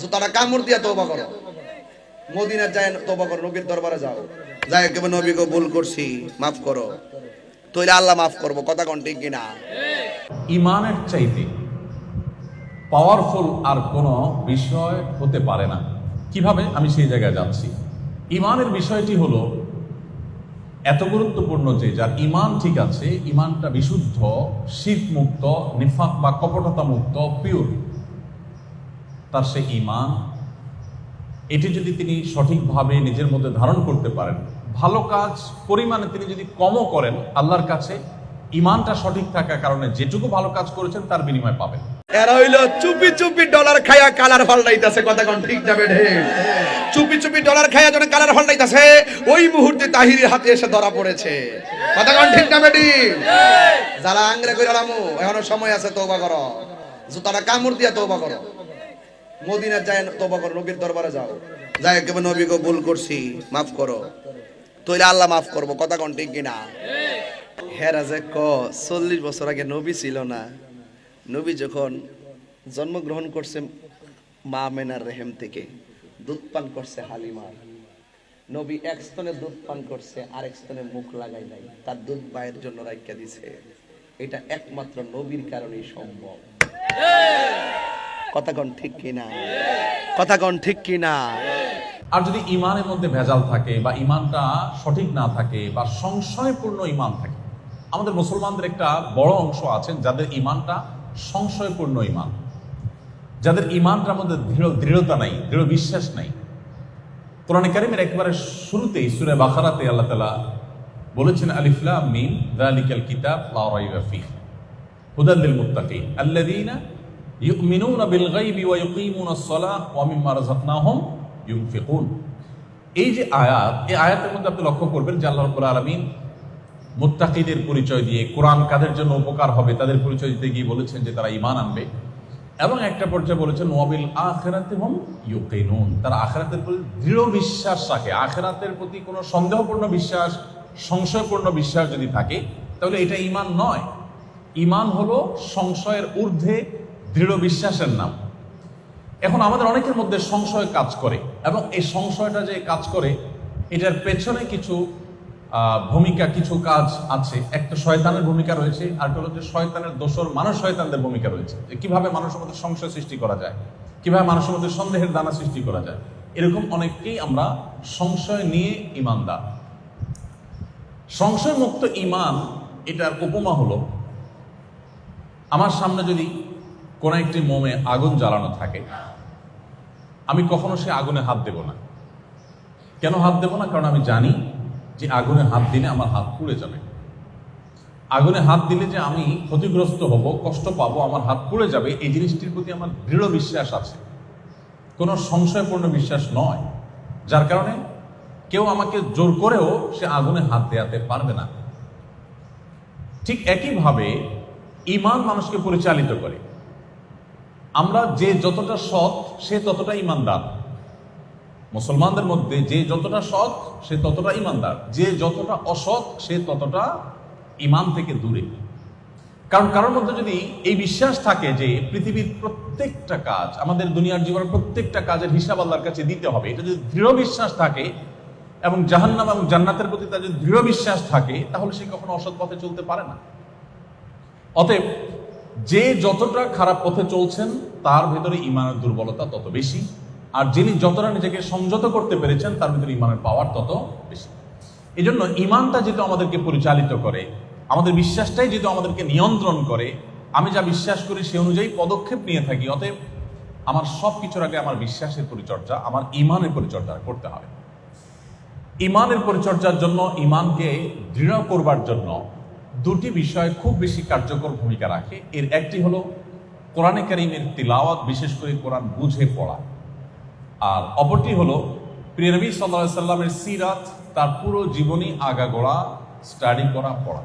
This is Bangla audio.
জুতাটা কামড় দিয়া তওবা করো। মদিনা যায় তওবা করো, নবীর দরবারে যাও। যাই কেবল নবীকে ভুল করছি, মাফ করো। তইলে আল্লাহ মাফ করব, কথা কোন ঠিক কিনা? ইমানের চাইতে পাওয়ারফুল আর কোনো বিষয় হতে পারে না। কীভাবে? আমি সেই জায়গায় যাচ্ছি। ইমানের বিষয়টি হলো, এত গুরুত্বপূর্ণ যে যার ইমান ঠিক আছে, ইমানটা বিশুদ্ধ শীত মুক্ত নিফাক বা কপটতা মুক্ত পিওর তার সে ইমান এটি যদি তিনি সঠিকভাবে নিজের মধ্যে ধারণ করতে পারেন, ভালো কাজ পরিমাণে তিনি যদি কমও করেন, আল্লাহর কাছে ইমানটা সঠিক থাকার কারণে যেটুকু ভালো কাজ করেছেন, তার বিনিময় পাবেন। এরা হইল চুপি চুপি ডলার খায়া কালার পাল্টাইতাছে কথা কোন ঠিক যাবে চুপি চুপি ডলার খায়া যখন কালার পাল্টাইতাছে ওই মুহূর্তে তাহিরের হাতে এসে ধরা পড়েছে। কথা কোন ঠিক যাবে যারা আংরে কইরা রামু এখনও সময় আছে, তওবা করো। জুতাটা কামড় দিয়া তওবা করো। মদিনা যায় তওবা করো, নবীর দরবারে যাও। যাই কেবল নবীকে ভুল করছি, মাফ করো। তইলে আল্লাহ মাফ করব, কথা কোন ঠিক কিনা? হেরা যে ক, চল্লিশ বছর আগে নবী ছিল না। নবী যখন জন্মগ্রহণ করছে মা মেনার রেহেম থেকে, দুধ পান করছে হালিমার নবী এক স্তনে দুধ পান করছে আর এক স্তনে মুখ লাগাই নাই, তার দুধ পায়ের জন্য রাখিয়া দিছে। এটা একমাত্র নবীর কারণেই সম্ভব। কথা ঠিক কিনা? কথা ঠিক কিনা? আর যদি ইমানের মধ্যে ভেজাল থাকে বা ইমানটা সঠিক না থাকে বা সংশয়পূর্ণ ইমান থাকে, আমাদের মুসলমানদের একটা বড় অংশ আছেন যাদের ইমানটা সংশয়পূর্ণ ইমান। যাদের ইমানটার মধ্যে দৃঢ় দৃঢ়তা নাই, দৃঢ় বিশ্বাস নাই। কোরআন কারিমের একবারে শুরুতেই সুরে বাখারাতে আল্লাহ তালা বলেছেন আলিফলা মিন দালিকাল কিতাব লা রাইবা ফিহ। হুদাল লিল মুত্তাকিন। আল্লাযীনা ইউমিনুনা বিল গায়বি ওয়া ইউকিমুনাস সালাহ ওয়া মিম্মা রাযাকনাহুম ইউনফিকুন। এই যে আয়াত, এই আয়াতের মধ্যে আপনি লক্ষ্য করবেন যে আল্লাহ রাব্বুল আলামিন মুত্তাকিদের পরিচয় দিয়ে, কোরআন কাদের জন্য উপকার হবে তাদের পরিচয় দিতে গিয়ে বলেছেন যে তারা ঈমান আনবে। এবং একটা পর্যায়ে বলেছেন ওয়াবিল আখিরাতে হুম ইউকিনুন। তারা আখিরাতের প্রতি দৃঢ় বিশ্বাস রাখে। আখিরাতের প্রতি কোনো সন্দেহপূর্ণ বিশ্বাস, সংশয়পূর্ণ বিশ্বাস যদি থাকে, তাহলে এটা ঈমান নয়। ইমান হলো সংশয়ের ঊর্ধ্বে দৃঢ় বিশ্বাসের নাম। এখন আমাদের অনেকের মধ্যে সংশয় কাজ করে এবং এই সংশয়টা যে কাজ করে, এটার পেছনে কিছু ভূমিকা, কিছু কাজ আছে। একটা শয়তানের ভূমিকা রয়েছে, আর হলো যে শয়তানের দোষর মানুষ শয়তানদের ভূমিকা রয়েছে। যে কীভাবে মানুষের মধ্যে সংশয় সৃষ্টি করা যায়, কীভাবে মানুষের মধ্যে সন্দেহের দানা সৃষ্টি করা যায়, এরকম অনেককেই আমরা সংশয় নিয়ে ইমানদার। সংশয় মুক্ত ইমান, এটার উপমা হলো, আমার সামনে যদি কোনো একটি মোমে আগুন জ্বালানো থাকে। আমি কখনো সে আগুনে হাত দেব না। কেন হাত দেব না? কারণ আমি জানি যে আগুনে হাত দিলে আমার হাত পুড়ে যাবে। আগুনে হাত দিলে যে আমি ক্ষতিগ্রস্ত হব, কষ্ট পাবো, আমার হাত পুড়ে যাবে, এই জিনিসটির প্রতি আমার দৃঢ় বিশ্বাস আছে। কোনো সংশয়পূর্ণ বিশ্বাস নয়। যার কারণে কেউ আমাকে জোর করেও সে আগুনে হাত দেওয়াতে পারবে না। ঠিক একইভাবে ইমান মানুষকে পরিচালিত করে। আমরা যে যতটা সৎ, সে ততটা ইমানদার। মুসলমানদের মধ্যে যে যতটা সৎ, সে ততটা ইমানদার। যে যতটা অসৎ, সে ততটা ইমান থেকে দূরে। কারণ কারোর মধ্যে যদি এই বিশ্বাস থাকে যে পৃথিবীর প্রত্যেকটা কাজ, আমাদের দুনিয়ার জীবনের প্রত্যেকটা কাজের হিসাব আল্লাহর কাছে দিতে হবে, এটা যদি দৃঢ় বিশ্বাস থাকে এবং জাহান্নাম এবং জান্নাতের প্রতি তার যদি দৃঢ় বিশ্বাস থাকে, তাহলে সে কখনো অসৎ পথে চলতে পারে না। অতএব যে যতটা খারাপ পথে চলছেন, তার ভেতরে ইমানের দুর্বলতা তত বেশি। আর যিনি যতটা নিজেকে সংযত করতে পেরেছেন, তার ভিতরে ইমানের পাওয়ার তত বেশি। এই জন্য ইমানটা যেহেতু আমাদেরকে পরিচালিত করে, আমাদের বিশ্বাসটাই যেহেতু আমাদেরকে নিয়ন্ত্রণ করে, আমি যা বিশ্বাস করি সে অনুযায়ী পদক্ষেপ নিয়ে থাকি, অতএব আমার সব কিছুর আগে আমার বিশ্বাসের পরিচর্যা, আমার ইমানের পরিচর্যা করতে হবে। ইমানের পরিচর্যার জন্য, ইমানকে দৃঢ় করবার জন্য দুটি বিষয় খুব বেশি কার্যকর ভূমিকা রাখে। এর একটি হলো কোরআনে কারিমের তিলাওয়াত, বিশেষ করে কোরআন বুঝে পড়া। আর অপরটি হলো প্রিয়নবী সাল্লা সাল্লামের সিরাত, তার পুরো জীবনী আগাগোড়া স্টাডি করা, পড়া।